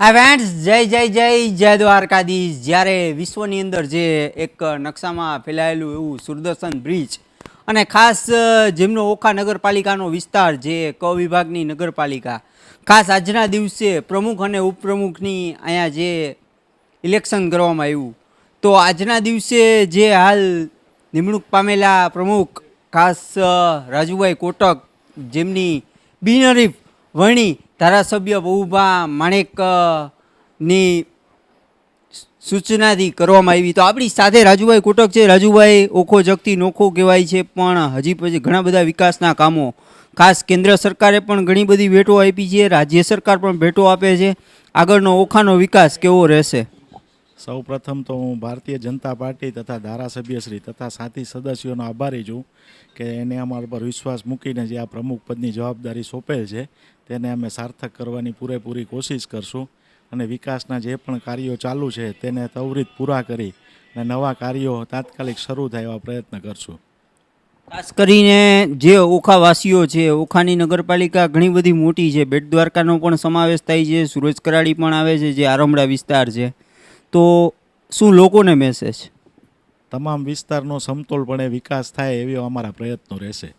Friends જય જય જય જય દ્વારકાધીશ. જ્યારે વિશ્વની અંદર જે એક નકશામાં ફેલાયેલું એવું સુરદર્શન બ્રિજ અને ખાસ જેમનો ઓખા નગરપાલિકાનો વિસ્તાર જે ક વિભાગની નગરપાલિકા. ખાસ આજના દિવસે પ્રમુખ અને ઉપપ્રમુખની અહીંયા જે ઇલેક્શન કરવામાં આવ્યું. તો આજના દિવસે જે હાલ નિમણૂક પામેલા પ્રમુખ, ખાસ રાજુભાઈ કોટક, જેમની બિનહરીફ વરણી ધારાસભ્ય બહુભા માણેકની સૂચનાથી કરવામાં આવી. તો આપણી સાથે રાજુભાઈ કોટક છે. રાજુભાઈ, ઓખો જગતી નોખો કહેવાય છે, પણ હજી પછી ઘણા બધા વિકાસના કામો. ખાસ કેન્દ્ર સરકારે પણ ઘણી બધી ભેટો આપી છે. રાજ્ય સરકાર પણ ભેટો આપે છે. આગળનો ઓખાનો વિકાસ કેવો રહેશે? સૌ પ્રથમ તો હું ભારતીય જનતા પાર્ટી તથા ધારાસભ્યશ્રી તથા સાથી સદસ્યોનો આભારી છું કે એને અમારા પર વિશ્વાસ મૂકીને જે આ પ્રમુખ પદની જવાબદારી સોંપેલ છે, તેને અમે સાર્થક કરવાની પૂરેપૂરી કોશિશ કરશું અને વિકાસના જે પણ કાર્યો ચાલુ છે, તેને તવરીત પૂરા કરી અને નવા કાર્યો તાત્કાલિક શરૂ થાય એવા પ્રયત્ન કરશું. ખાસ કરીને જે ઓખાવાસીઓ છે, ઓખાની નગરપાલિકા ઘણી બધી મોટી છે. બેટ દ્વારકાનો પણ સમાવેશ થાય છે, સુરજ કરાડી પણ આવે છે, જે આરમડા વિસ્તાર છે. તો શું લોકોને મેસેજ તમામ વિસ્તારનો સમતોલપણે વિકાસ થાય એવી અમારા પ્રયત્નો રહેશે.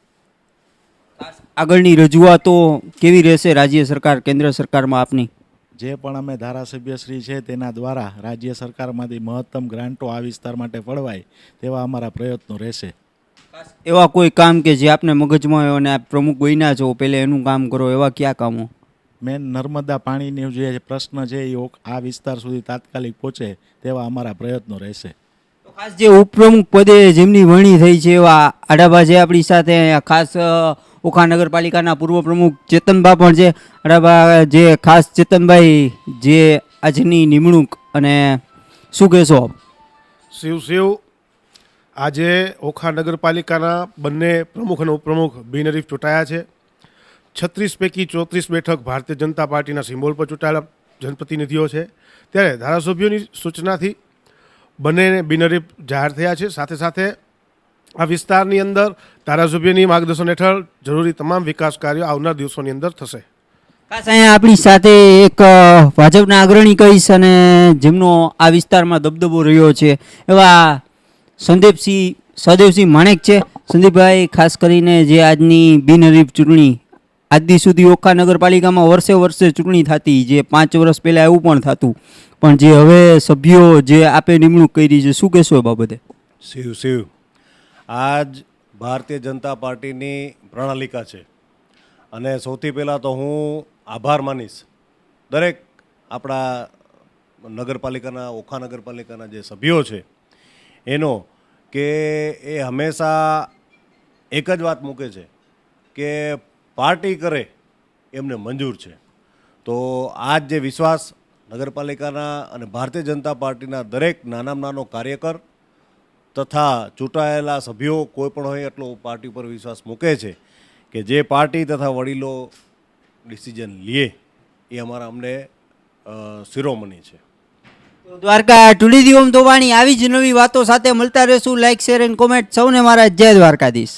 આગળની રજૂઆતો કેવી રહેશે રાજ્ય સરકાર કેન્દ્ર સરકારમાં આપની? જે પણ અમે ધારાસભ્યશ્રી છે તેના દ્વારા રાજ્ય સરકારમાંથી મહત્તમ ગ્રાન્ટો આ વિસ્તાર માટે ફળવાય તેવા અમારા પ્રયત્નો રહેશે. એવા કોઈ કામ કે જે આપને મગજમાં હોય અને આપ પ્રમુખ બન્યા છો પહેલે એનું કામ કરો એવા કયા કામો? મેન નર્મદા પાણીની જે પ્રશ્ન છે એ આ વિસ્તાર સુધી તાત્કાલિક પહોંચે તેવા અમારા પ્રયત્નો રહેશે. તો ખાસ જે ઉપપ્રમુખ પદે જેમની વરણી થઈ છે એવા આડાબા છે આપણી સાથે. અહીંયા ખાસ ઓખા નગરપાલિકાના પૂર્વ પ્રમુખ ચેતનબા પણ છે. આડાબા જે ખાસ ચેતનભાઈ જે આજની નિમણૂક અને શું કહેશો આપ? શિવ શિવ આજે ઓખા નગરપાલિકાના બંને પ્રમુખ અને ઉપપ્રમુખ બિનહરીફ ચૂંટાયા છે. છત્રીસ પૈકી ચોત્રીસ બેઠક ભારતીય જનતા પાર્ટીના સિમ્બોલ પર ચૂંટાયેલા જનપ્રતિનિધિઓ છે. ત્યારે ધારાસભ્યોની સૂચનાથી બંને બિનહરીફ જાહેર થયા છે. સાથે સાથે આ વિસ્તારની અંદર ધારાસભ્યની માર્ગદર્શન હેઠળ જરૂરી તમામ વિકાસ કાર્યો આવનાર દિવસોની અંદર થશે. ખાસ અહીંયા આપણી સાથે એક ભાજપના અગ્રણી કહીશ અને જેમનો આ વિસ્તારમાં દબદબો રહ્યો છે એવા સંદીપસિંહ, સહદેવસિંહ માણેક છે. સંદીપભાઈ, ખાસ કરીને જે આજની બિનહરીફ ચૂંટણી આજ દી સુધી ઓખા નગરપાલિકામાં વર્ષે વર્ષે ચૂંટણી થતી, જે પાંચ વર્ષ પહેલાં એવું પણ થતું. પણ જે હવે સભ્યો જે આપે નિમણૂક કરી છે, શું કહેશો એ બાબતે? શિવ શિવ. આજ ભારતીય જનતા પાર્ટીની પ્રણાલિકા છે. અને સૌથી પહેલાં તો હું આભાર માનીશ. દરેક આપણા નગરપાલિકાના, ઓખા નગરપાલિકાના જે સભ્યો છે, એનો કે એ હંમેશા એક જ વાત મૂકે છે કે પાર્ટી કરે, એમને મંજૂર છે. તો આજ જે વિશ્વાસ નગરપાલિકાના અને ભારતીય જનતા પાર્ટીના દરેક નાનામાં નાનો કાર્યકર તથા ચૂંટાયેલા સભ્યો કોઈ પણ હોય એટલો પાર્ટી પર વિશ્વાસ મૂકે છે કે જે પાર્ટી તથા વડીલો ડિસિઝન લે, એ અમારા અમને શિરોમણી છે. દ્વારકા ટુડી દિવમ ધોવાણી આવી જ નવી વાતો સાથે મળતા રહેશું. લાઇક શેર એન્ડ કોમેન્ટ સૌને મારા જય દ્વારકાધીશ.